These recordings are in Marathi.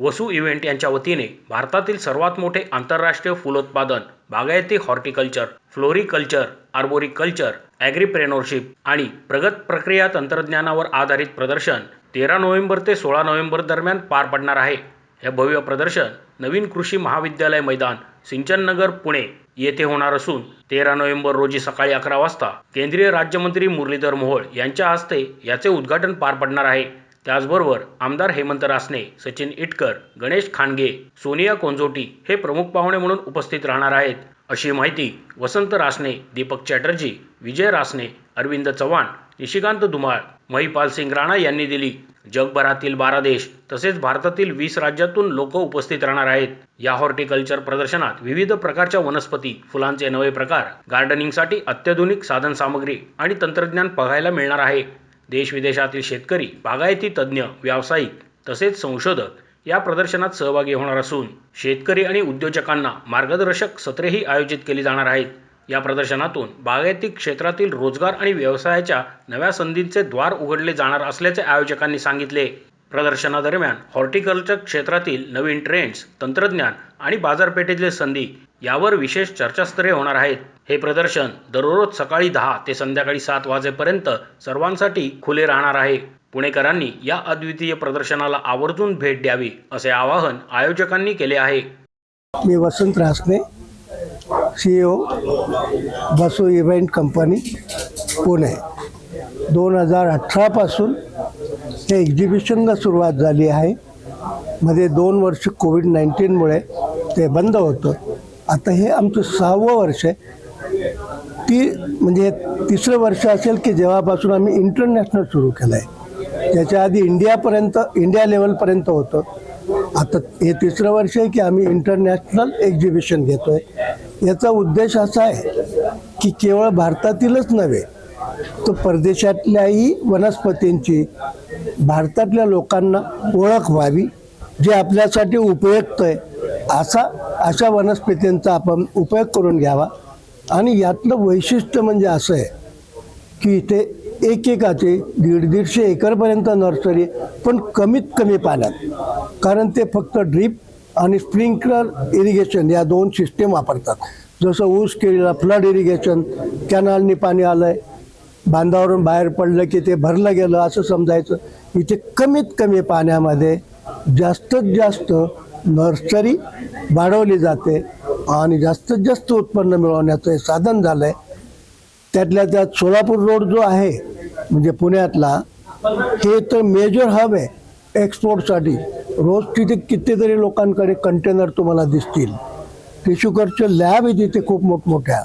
वसू इव्हेंट यांच्या वतीने भारतातील सर्वात मोठे आंतरराष्ट्रीय फुलोत्पादन बागायती हॉर्टिकल्चर फ्लोरिकल्चर आर्बोरिकल्चर ॲग्रीप्रेनोरशिप आणि प्रगत प्रक्रिया तंत्रज्ञानावर आधारित प्रदर्शन तेरा नोव्हेंबर ते सोळा नोव्हेंबर दरम्यान पार पडणार आहे. हे भव्य प्रदर्शन नवीन कृषी महाविद्यालय मैदान सिंचन नगर पुणे येथे होणार असून तेरा नोव्हेंबर रोजी सकाळी अकरा वाजता केंद्रीय राज्यमंत्री मुरलीधर मोहोळ यांच्या हस्ते याचे उद्घाटन पार पडणार आहे. त्याचबरोबर आमदार हेमंत रासने सचिन इटकर गणेश खानगे सोनिया कोंजोटी हे प्रमुख पाहुणे म्हणून उपस्थित राहणार आहेत. अशी माहिती वसंत रासने दीपक चॅटर्जी विजय रासने अरविंद चव्हाण निशिकांत धुमाळ महिपाल सिंग राणा यांनी दिली. जगभरातील बारा देश तसेच भारतातील वीस राज्यातून लोक उपस्थित राहणार आहेत. या हॉर्टिकल्चर प्रदर्शनात विविध प्रकारच्या वनस्पती फुलांचे नवे प्रकार गार्डनिंगसाठी अत्याधुनिक साधनसामग्री आणि तंत्रज्ञान बघायला मिळणार आहे. देश विदेशातील शेतकरी बागायती तज्ज्ञ व्यावसायिक तसेच संशोधक या प्रदर्शनात सहभागी होणार असून शेतकरी आणि उद्योजकांना मार्गदर्शक सत्रेही आयोजित केली जाणार आहेत. या प्रदर्शनातून बागायती क्षेत्रातील रोजगार आणि व्यवसायाच्या नव्या संधींचे द्वार उघडले जाणार असल्याचे आयोजकांनी सांगितले. प्रदर्शनादरम्यान हॉर्टिकल्चर क्षेत्रातील नवीन ट्रेंड्स तंत्रज्ञान आणि बाजारपेठेतील संधी यावर विशेष चर्चास्तरे होणार आहेत. हे प्रदर्शन दररोज सकाळी दहा ते संध्याकाळी सात वाजेपर्यंत सर्वांसाठी खुले राहणार आहे. पुणेकरांनी या अद्वितीय प्रदर्शनाला आवर्जून भेट द्यावी असे आवाहन आयोजकांनी केले आहे. मी वसंत रासने सी ओ बसू इव्हेंट कंपनी पुणे. दोन हजार अठरापासून हे एक्झिबिशनला सुरुवात झाली आहे. मध्ये दोन वर्ष कोविड नाईन्टीनमुळे ते बंद होतं. आता हे आमचं सहावं वर्ष आहे. ती म्हणजे तिसरं वर्ष असेल की जेव्हापासून आम्ही इंटरनॅशनल सुरू केलं आहे त्याच्या आधी इंडियापर्यंत इंडिया लेवलपर्यंत होतं. आता हे तिसरं वर्ष आहे की आम्ही इंटरनॅशनल एक्झिबिशन घेतो आहे याचा उद्देश असा आहे की केवळ भारतातीलच नव्हे तर परदेशातल्याही वनस्पतींची भारतातल्या लोकांना ओळख व्हावी जे आपल्यासाठी उपयुक्त आहे असा अशा वनस्पतींचा आपण उपयोग करून घ्यावा. आणि यातलं वैशिष्ट्य म्हणजे असं आहे की इथे एकेकाचे दीड दीडशे एकरपर्यंत नर्सरी पण कमीत कमी पाण्यात. कारण ते फक्त ड्रीप आणि स्प्रिंकलर इरिगेशन या दोन सिस्टीम वापरतात. जसं ऊस केळीला फ्लड इरिगेशन कॅनलनी पाणी आलं आहे बांधावरून बाहेर पडलं की ते भरलं गेलं असं समजायचं. इथे कमीत कमी पाण्यामध्ये जास्तीत जास्त नर्सरी वाढवली जाते. आणि जास्तीत जास्त उत्पन्न मिळवण्याचं हे साधन झालं आहे त्यातल्या त्यात सोलापूर रोड जो आहे म्हणजे पुण्यातला हे तर मेजर हब आहे एक्सपोर्टसाठी रोज तिथे कितीतरी लोकांकडे कंटेनर तुम्हाला दिसतील. टिशुकरचं लॅब आहे तिथे खूप मोठमोठ्या.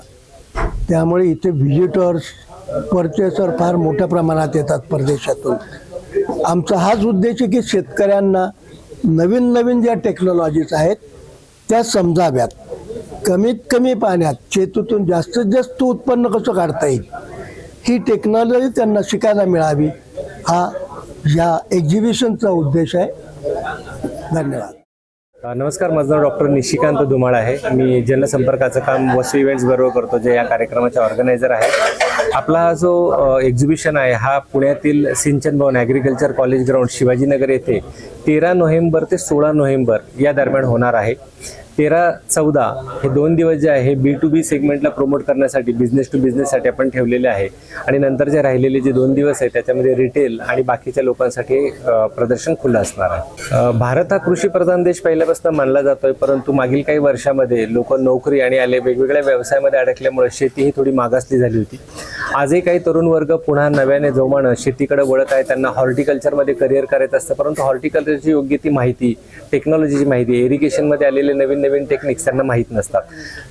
त्यामुळे इथे व्हिजिटर्स परचेसर फार मोठ्या प्रमाणात येतात परदेशातून. आमचा हाच उद्देश आहे की शेतकऱ्यांना नवीन नवीन ज्या टेक्नॉलॉजीज आहेत त्या समजाव्यात. कमीत कमी पाण्यात शेतीतून जास्तीत जास्त उत्पन्न कसं काढता येईल? ही टेक्नॉलॉजी त्यांना शिकायला मिळावी. हा या एक्झिबिशनचा उद्देश आहे. धन्यवाद. नमस्कार माझं नाव डॉक्टर निशिकांत धुमाळ आहे. मी जनसंपर्काचं काम वसू इव्हेंट्स बरोबर करतो जे या कार्यक्रमाचे ऑर्गनायझर आहे आपला हा जो एक्झिबिशन आहे हा पुण्यातील Sinchan Bhavan agriculture college ground Shivajinagar येथे तेरा नोव्हेंबर ते सोळा नोव्हेंबर या दरम्यान होणार आहे. तेरा चौदा हे दोन दिवस जे आहे बी टू बी सेगमेंटला प्रमोट करण्यासाठी बिझनेस टू बिझनेससाठी आपण ठेवलेले आहे. आणि नंतर जे राहिलेले जे दोन दिवस आहे त्याच्यामध्ये रिटेल आणि बाकीच्या लोकांसाठी प्रदर्शन खुलं असणार आहे. भारत हा कृषी प्रधान देश पहिल्यापासून मानला जातोय परंतु मागील काही वर्षामध्ये लोक नोकरी आणि आले वेगवेगळ्या व्यवसायामध्ये अडकल्यामुळे शेती ही थोडी मागासली झाली होती. आजही काही तरुण वर्ग पुन्हा नव्याने जोमानं शेतीकडे वळत आहे. त्यांना हॉर्टिकल्चरमध्ये करिअर करायचं असतं. परंतु हॉर्टिकल्चरची योग्य ती माहिती टेक्नॉलॉजीची माहिती इरिगेशनमध्ये आलेले नवीन नवीन टेक्निक्स त्यांना माहीत नसतात.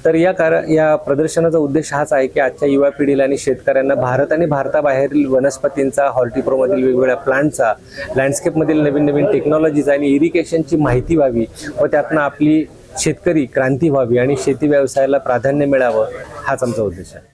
तर या कार या प्रदर्शनाचा उद्देश हाच आहे की आजच्या युवा पिढीला आणि शेतकऱ्यांना भारत आणि भारताबाहेरील वनस्पतींचा हॉर्टिप्रोमधील वेगवेगळ्या प्लांटचा लँडस्केपमधील नवीन नवीन टेक्नॉलॉजीचा आणि इरिगेशनची माहिती व्हावी व त्यातनं आपली शेतकरी क्रांती व्हावी आणि शेती व्यवसायाला प्राधान्य मिळावं हाच आमचा उद्देश आहे.